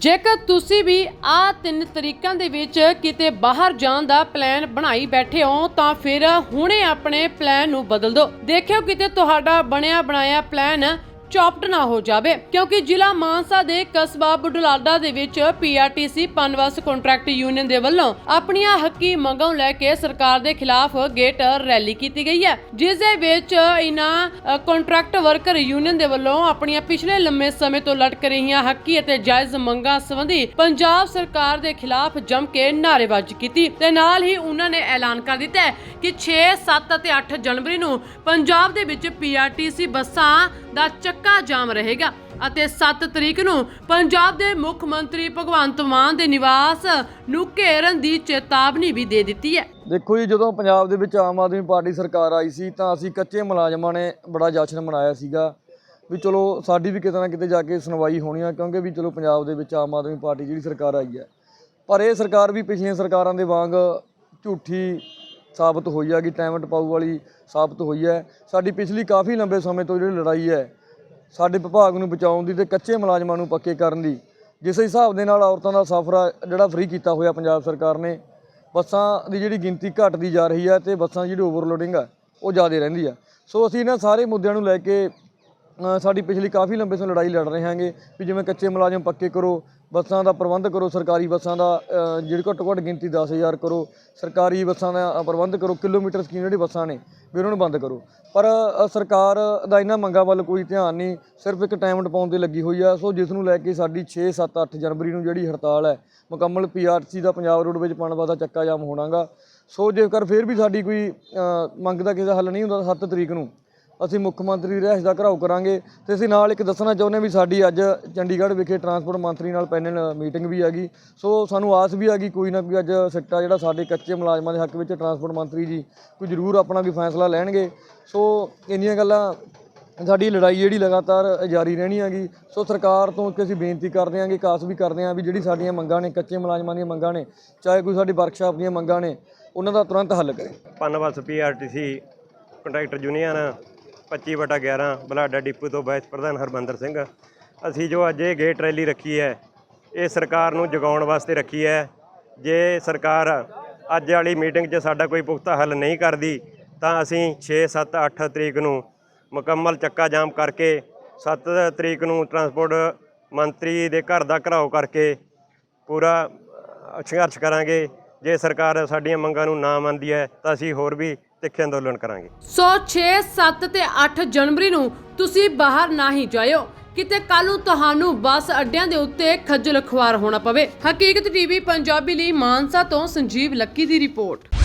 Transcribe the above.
ਜੇਕਰ ਤੁਸੀਂ ਵੀ ਆ ਤਿੰਨ ਤਰੀਕਾਂ ਦੇ ਵਿੱਚ ਕਿਤੇ ਬਾਹਰ ਜਾਣ ਦਾ ਪਲਾਨ ਬਣਾਈ ਬੈਠੇ ਹੋ, ਤਾਂ ਫਿਰ ਹੁਣੇ ਆਪਣੇ ਪਲਾਨ ਨੂੰ ਬਦਲ ਦਿਓ। ਦੇਖਿਓ ਕਿਤੇ ਤੁਹਾਡਾ ਬਣਿਆ ਬਣਾਇਆ ਪਲਾਨ ਚੌਪਟ ਨਾ ਹੋ ਜਾਵੇ ਕਿਉਂਕਿ ਜ਼ਿਲ੍ਹਾ ਮਾਨਸਾ ਦੇ ਕਸਬਾ ਬੁਢਲਾਡਾ ਦੇ ਵਿੱਚ ਪੀਆਰਟੀਸੀ ਪਨਵਸ ਕੰਟਰੈਕਟ ਯੂਨੀਅਨ ਦੇ ਵੱਲੋਂ ਆਪਣੀਆਂ ਹੱਕੀ ਮੰਗਾਂ ਲੈ ਕੇ ਸਰਕਾਰ ਦੇ ਖਿਲਾਫ ਗੇਟ ਰੈਲੀ ਕੀਤੀ ਗਈ ਹੈ ਜਿਸ ਦੇ ਵਿੱਚ ਇਹਨਾਂ ਕੰਟਰੈਕਟ ਵਰਕਰ ਯੂਨੀਅਨ ਦੇ ਵੱਲੋਂ ਆਪਣੀਆਂ ਪਿਛਲੇ ਲੰਮੇ ਸਮੇਂ ਤੋਂ ਲਟਕ ਰਹੀਆਂ ਹੱਕੀ ਅਤੇ ਜਾਇਜ਼ ਮੰਗਾਂ ਸੰਬੰਧੀ ਪੰਜਾਬ ਸਰਕਾਰ ਦੇ ਖਿਲਾਫ ਜੰਮ ਕੇ ਨਾਅਰੇਬਾਜ਼ੀ ਕੀਤੀ ਤੇ ਨਾਲ ਹੀ ਉਹਨਾਂ ਨੇ ਐਲਾਨ ਕਰ ਦਿੱਤਾ ਕਿ 6, 7 ਅਤੇ 8 ਜਨਵਰੀ ਨੂੰ ਪੰਜਾਬ ਦੇ ਵਿੱਚ ਪੀਆਰਟੀਸੀ ਬੱਸਾਂ ਦਾ ਚੱਕਾ ਜਾਮ ਰਹੇਗਾ ਅਤੇ 7 ਤਰੀਕ ਨੂੰ ਪੰਜਾਬ ਦੇ ਮੁੱਖ ਮੰਤਰੀ ਭਗਵੰਤ ਮਾਨ ਦੇ ਨਿਵਾਸ ਨੂੰ ਘੇਰਨ ਦੀ ਚੇਤਾਵਨੀ ਵੀ ਦੇ ਦਿੱਤੀ ਹੈ। ਦੇਖੋ ਜੀ, ਜਦੋਂ ਪੰਜਾਬ ਦੇ ਵਿੱਚ ਆਮ ਆਦਮੀ ਪਾਰਟੀ ਸਰਕਾਰ ਆਈ ਸੀ ਤਾਂ ਅਸੀਂ ਕੱਚੇ ਮੁਲਾਜ਼ਮਾਂ ਨੇ ਬੜਾ ਜਸ਼ਨ ਮਨਾਇਆ ਸੀਗਾ ਵੀ ਚਲੋ ਸਾਡੀ ਵੀ ਕਿਤੇ ਨਾ ਕਿਤੇ ਜਾ ਕੇ ਸੁਣਵਾਈ ਹੋਣੀ ਆ, ਕਿਉਂਕਿ ਵੀ ਚਲੋ ਪੰਜਾਬ ਦੇ ਵਿੱਚ ਆਮ ਆਦਮੀ ਪਾਰਟੀ ਜਿਹੜੀ ਸਰਕਾਰ ਆਈ ਹੈ। ਪਰ ਇਹ ਸਰਕਾਰ ਵੀ ਪਿਛਲੀਆਂ ਸਰਕਾਰਾਂ ਦੇ ਵਾਂਗ ਝੂਠੀ ਸਾਬਤ ਹੋਈ ਆ ਕਿ ਟਾਈਮ ਟਪਾਊ ਵਾਲੀ ਸਾਬਤ ਹੋਈ ਹੈ। ਸਾਡੀ ਪਿਛਲੀ ਕਾਫੀ ਲੰਬੇ ਸਮੇਂ ਤੋਂ ਜਿਹੜੀ ਲੜਾਈ ਹੈ, ਸਾਡੇ ਵਿਭਾਗ ਨੂੰ ਬਚਾਉਣ ਦੀ ਤੇ ਕੱਚੇ ਮੁਲਾਜ਼ਮਾਂ ਨੂੰ ਪੱਕੇ ਕਰਨ ਦੀ, ਜਿਸ ਹਿਸਾਬ ਦੇ ਨਾਲ ਔਰਤਾਂ ਦਾ ਸਫ਼ਰ ਜਿਹੜਾ ਫ੍ਰੀ ਕੀਤਾ ਹੋਇਆ ਪੰਜਾਬ ਸਰਕਾਰ ਨੇ, ਬੱਸਾਂ ਦੀ ਜਿਹੜੀ ਗਿਣਤੀ ਘਟਦੀ ਜਾ ਰਹੀ ਹੈ ਤੇ ਬੱਸਾਂ ਦੀ ਜਿਹੜੀ ਓਵਰਲੋਡਿੰਗ ਆ, ਉਹ ਜ਼ਿਆਦਾ ਰਹਿੰਦੀ ਆ। ਸੋ ਅਸੀਂ ਇਹਨਾਂ ਸਾਰੇ ਮੁੱਦਿਆਂ ਨੂੰ ਲੈ ਕੇ ਸਾਡੀ ਪਿਛਲੀ ਕਾਫੀ ਲੰਬੇ ਸਮੇਂ ਲੜਾਈ ਲੜ ਰਹੇ ਹਾਂਗੇ ਵੀ ਜਿਵੇਂ ਕੱਚੇ ਮੁਲਾਜ਼ਮ ਪੱਕੇ ਕਰੋ, ਬੱਸਾਂ ਦਾ ਪ੍ਰਬੰਧ ਕਰੋ, ਸਰਕਾਰੀ ਬੱਸਾਂ ਦਾ ਜਿਹੜੀ ਘੱਟੋ ਘੱਟ ਗਿਣਤੀ 10000 ਕਰੋ, ਸਰਕਾਰੀ ਬੱਸਾਂ ਦਾ ਪ੍ਰਬੰਧ ਕਰੋ, ਕਿਲੋਮੀਟਰ ਸਕੀਮ ਜਿਹੜੀ ਬੱਸਾਂ ਨੇ, ਵੀ ਉਹਨਾਂ ਨੂੰ ਬੰਦ ਕਰੋ। ਪਰ ਸਰਕਾਰ ਦਾ ਇਹਨਾਂ ਮੰਗਾਂ ਵੱਲ ਕੋਈ ਧਿਆਨ ਨਹੀਂ, ਸਿਰਫ ਇੱਕ ਟਾਈਮ ਟਪਾਉਣ ਤੇ ਲੱਗੀ ਹੋਈ ਆ। ਸੋ ਜਿਸ ਨੂੰ ਲੈ ਕੇ ਸਾਡੀ 6 7 8 ਜਨਵਰੀ ਨੂੰ ਜਿਹੜੀ ਹੜਤਾਲ ਹੈ, ਮੁਕੰਮਲ ਪੀਆਰਸੀ ਦਾ ਪੰਜਾਬ ਰੋਡ ਵਿੱਚ ਪਣਵਾ ਦਾ ਚੱਕਾ ਜਾਮ ਹੋਣਾਗਾ। ਸੋ ਜੇਕਰ ਫਿਰ ਵੀ ਸਾਡੀ ਕੋਈ ਮੰਗ ਦਾ ਕਿਸੇ ਦਾ ਹੱਲ ਨਹੀਂ ਹੁੰਦਾ ਤਾਂ 7 ਤਰੀਕ ਨੂੰ ਅਸੀਂ ਮੁੱਖ ਮੰਤਰੀ ਦੀ ਰਿਹਾਇਸ਼ ਦਾ ਘਰਾਓ ਕਰਾਂਗੇ ਤੇ ਅਸੀਂ ਨਾਲ ਇੱਕ ਦੱਸਣਾ ਚਾਹੁੰਦੇ ਹਾਂ ਵੀ ਸਾਡੀ ਅੱਜ ਚੰਡੀਗੜ੍ਹ ਵਿਖੇ ਟਰਾਂਸਪੋਰਟ ਮੰਤਰੀ ਨਾਲ ਪੈਨਲ ਮੀਟਿੰਗ ਵੀ ਹੈਗੀ ਸੋ ਸਾਨੂੰ ਆਸ ਵੀ ਹੈਗੀ ਕੋਈ ਨਾ ਕੋਈ ਅੱਜ ਸਿੱਟਾ ਜਿਹੜਾ ਸਾਡੇ ਕੱਚੇ ਮੁਲਾਜ਼ਮਾਂ ਦੇ ਹੱਕ ਵਿੱਚ ਟਰਾਂਸਪੋਰਟ ਮੰਤਰੀ ਜੀ ਕੋਈ ਜ਼ਰੂਰ ਆਪਣਾ ਵੀ ਫੈਸਲਾ ਲੈਣਗੇ। ਸੋ ਇੰਨੀਆਂ ਗੱਲਾਂ, ਸਾਡੀ ਲੜਾਈ ਜਿਹੜੀ ਲਗਾਤਾਰ ਜਾਰੀ ਰਹਿਣੀ ਹੈਗੀ। ਸੋ ਸਰਕਾਰ ਤੋਂ ਇੱਕ ਅਸੀਂ ਬੇਨਤੀ ਕਰਦੇ ਹਾਂਗੇ ਕਾਸ ਵੀ ਕਰਦੇ ਹਾਂ ਵੀ ਜਿਹੜੀ ਸਾਡੀਆਂ ਮੰਗਾਂ ਨੇ, ਕੱਚੇ ਮੁਲਾਜ਼ਮਾਂ ਦੀਆਂ ਮੰਗਾਂ ਨੇ, ਚਾਹੇ ਕੋਈ ਸਾਡੀ ਵਰਕਸ਼ਾਪ ਦੀਆਂ ਮੰਗਾਂ ਨੇ, ਉਹਨਾਂ ਦਾ ਤੁਰੰਤ ਹੱਲ ਕਰੇ। ਪਨਵਸ ਪੀਆਰਟੀਸੀ ਕੰਟਰੈਕਟਰ ਯੂਨੀਅਨ 25 ਵਟਾ 11 ਬਲਾਡਾ ਡਿਪੂ ਤੋਂ ਵਾਈਸ ਪ੍ਰਧਾਨ ਹਰਬੰਦਰ ਸਿੰਘ। ਅਸੀਂ ਜੋ ਅੱਜ ਇਹ ਗੇਟ ਰੈਲੀ ਰੱਖੀ ਹੈ, ਇਹ ਸਰਕਾਰ ਨੂੰ ਜਗਾਉਣ ਵਾਸਤੇ ਰੱਖੀ ਹੈ। ਜੇ ਸਰਕਾਰ ਅੱਜ ਵਾਲੀ ਮੀਟਿੰਗ 'ਚ ਸਾਡਾ ਕੋਈ ਪੁਖਤਾ ਹੱਲ ਨਹੀਂ ਕਰਦੀ, ਤਾਂ ਅਸੀਂ 6 7 8 ਤਰੀਕ ਨੂੰ ਮੁਕੰਮਲ ਚੱਕਾ ਜਾਮ ਕਰਕੇ 7 ਤਰੀਕ ਨੂੰ ਟਰਾਂਸਪੋਰਟ ਮੰਤਰੀ ਦੇ ਘਰ ਦਾ ਘਰਾਓ ਕਰਕੇ ਪੂਰਾ ਸੰਘਰਸ਼ ਕਰਾਂਗੇ। ਜੇ ਸਰਕਾਰ ਸਾਡੀਆਂ ਮੰਗਾਂ ਨੂੰ ਨਾ ਮੰਨਦੀ ਹੈ, ਤਾਂ ਅਸੀਂ ਹੋਰ ਵੀ ਤਿੱਖੇ ਅੰਦੋਲਨ ਕਰਾਂਗੇ। ਸੋ 6 7 ਤੇ 8 ਜਨਵਰੀ ਨੂੰ ਤੁਸੀਂ ਬਾਹਰ ਨਾ ਹੀ ਜਾਇਓ। ਕਿਤੇ ਕੱਲ ਨੂੰ ਤੁਹਾਨੂੰ ਬੱਸ ਅੱਡਿਆਂ ਦੇ ਉੱਤੇ ਖੱਜਲ ਖੁਆਰ ਹੋਣਾ ਪਵੇ। ਹਕੀਕਤ ਟੀਵੀ, ਪੰਜਾਬੀ ਲਈ ਮਾਨਸਾ ਤੋਂ ਸੰਜੀਵ ਲੱਕੀ ਦੀ ਰਿਪੋਰਟ।